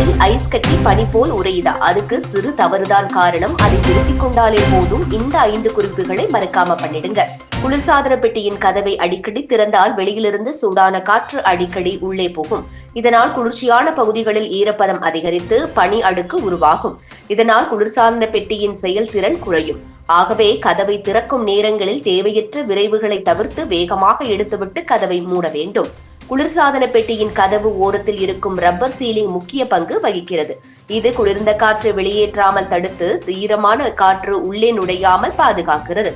காற்றில் ஐஸ் கட்டி பனி போல் உறையுதா. அதுக்கு சிறு தவறுதான் காரணம். அதை திருத்திக் கொண்டாலே போதும். இந்த ஐந்து குறிப்புகளை மறக்காம பண்ணிடுங்க. குளிர்சாதன பெட்டியின் கதவை அடிக்கடி திறந்தால் வெளியிலிருந்து சூடான காற்று அடிக்கடி உள்ளே போகும். இதனால் குளிர்ச்சியான பகுதிகளில் ஈரப்பதம் அதிகரித்து பனி அடுக்கு உருவாகும். இதனால் குளிர்சாதன பெட்டியின் செயல்திறன் குறையும். ஆகவே கதவை திறக்கும் நேரங்களில் தேவையற்ற விரைவுகளை தவிர்த்து வேகமாக எடுத்துவிட்டு கதவை மூட வேண்டும். குளிர்சாதன பெட்டியின் கதவு ஓரத்தில் இருக்கும் ரப்பர் சீலிங் முக்கிய பங்கு வகிக்கிறது. இது குளிர்ந்த காற்று வெளியேற்றாமல் தடுத்து ஈரமான காற்று உள்ளே நுழையாமல் பாதுகாக்கிறது.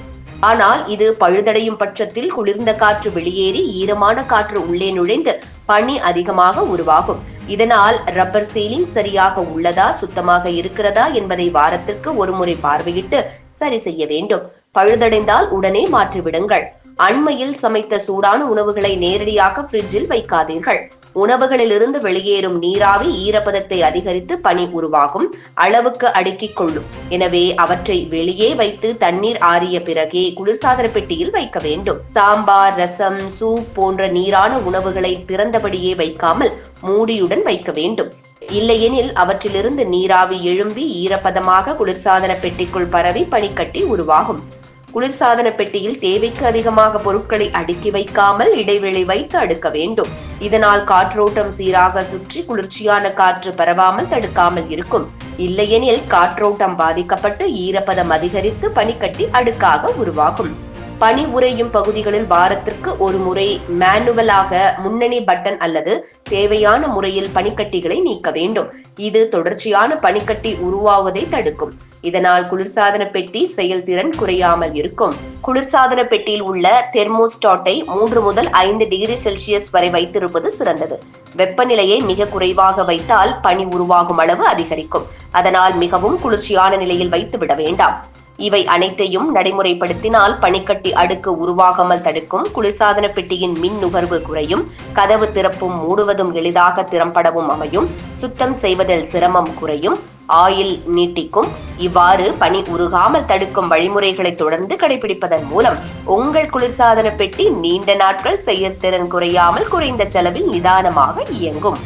ஆனால் இது பழுதடையும் பட்சத்தில் குளிர்ந்த காற்று வெளியேறி ஈரமான காற்று உள்ளே நுழைந்து பனி அதிகமாக உருவாகும். இதனால் ரப்பர் சீலிங் சரியாக உள்ளதா சுத்தமாக இருக்கிறதா என்பதை வாரத்திற்கு ஒருமுறை பார்வையிட்டு சரி செய்ய வேண்டும். பழுதடைந்தால் உடனே மாற்றிவிடுங்கள். அண்மையில் சமைத்த சூடான உணவுகளை நேரடியாக ஃப்ரிட்ஜில் வைக்காதீர்கள். உணவுகளிலிருந்து வெளியேறும் நீராவி ஈரப்பதத்தை அதிகரித்து பனி உருவாகும் அளவுக்கு அடுக்கிக் கொள்ளும். எனவே அவற்றை வெளியே வைத்து தண்ணீர் ஆறிய பிறகே குளிர்சாதன பெட்டியில் வைக்க வேண்டும். சாம்பார் ரசம் சூப் போன்ற நீரான உணவுகளை திறந்தபடியே வைக்காமல் மூடியுடன் வைக்க வேண்டும். இல்லையெனில் அவற்றிலிருந்து நீராவி எழும்பி ஈரப்பதமாக குளிர்சாதன பெட்டிக்குள் பரவி பனிக்கட்டி உருவாகும். குளிர்சாதன பெட்டியில் தேவைக்கு அதிகமாக பொருட்களை அடுக்கி வைக்காமல் இடைவெளி வைத்து அடுக்க வேண்டும். இதனால் காற்றோட்டம் சீராக சுற்றி குளிர்ச்சியான காற்று பரவாமல் தடுக்காமல் இருக்கும். இல்லையெனில் காற்றோட்டம் பாதிக்கப்பட்டு ஈரப்பதம் அதிகரித்து பனிக்கட்டி அடுக்காக உருவாகும். பனி உறையும் பகுதிகளில் வாரத்திற்கு ஒரு முறை மேனுவலாக முன்னணி பட்டன் அல்லது தேவையான முறையில் பனிக்கட்டிகளை நீக்க வேண்டும். இது தொடர்ச்சியான பனிக்கட்டி உருவாவதை தடுக்கும். இதனால் குளிர்சாதன பெட்டி செயல்திறன் குறையாமல் இருக்கும். குளிர்சாதன பெட்டியில் உள்ள தெர்மோஸ்டாட்டை மூன்று முதல் ஐந்து டிகிரி செல்சியஸ் வரை வைத்திருப்பது சிறந்தது. வெப்பநிலையை மிக குறைவாக வைத்தால் பனி உருவாகும் அளவு அதிகரிக்கும். அதனால் மிகவும் குளிர்ச்சியான நிலையில் வைத்துவிட வேண்டாம். இவை அனைத்தையும் நடைமுறைப்படுத்தினால் பனிக்கட்டி அடுக்கு உருவாகாமல் தடுக்கும். குளிர்சாதன பெட்டியின் மின் நுகர்வு குறையும். கதவு திறப்பும் மூடுவதும் எளிதாக திறம்படவும் அமையும். சுத்தம் செய்வதில் சிரமம் குறையும். ஆயில் நீட்டிக்கும். இவ்வாறு பனி உருகாமல் தடுக்கும் வழிமுறைகளை தொடர்ந்து கடைபிடிப்பதன் மூலம் உங்கள் குளிர்சாதன பெட்டி நீண்ட நாட்கள் செயற்திறன் குறையாமல் குறைந்த செலவில் நிதானமாக இயங்கும்.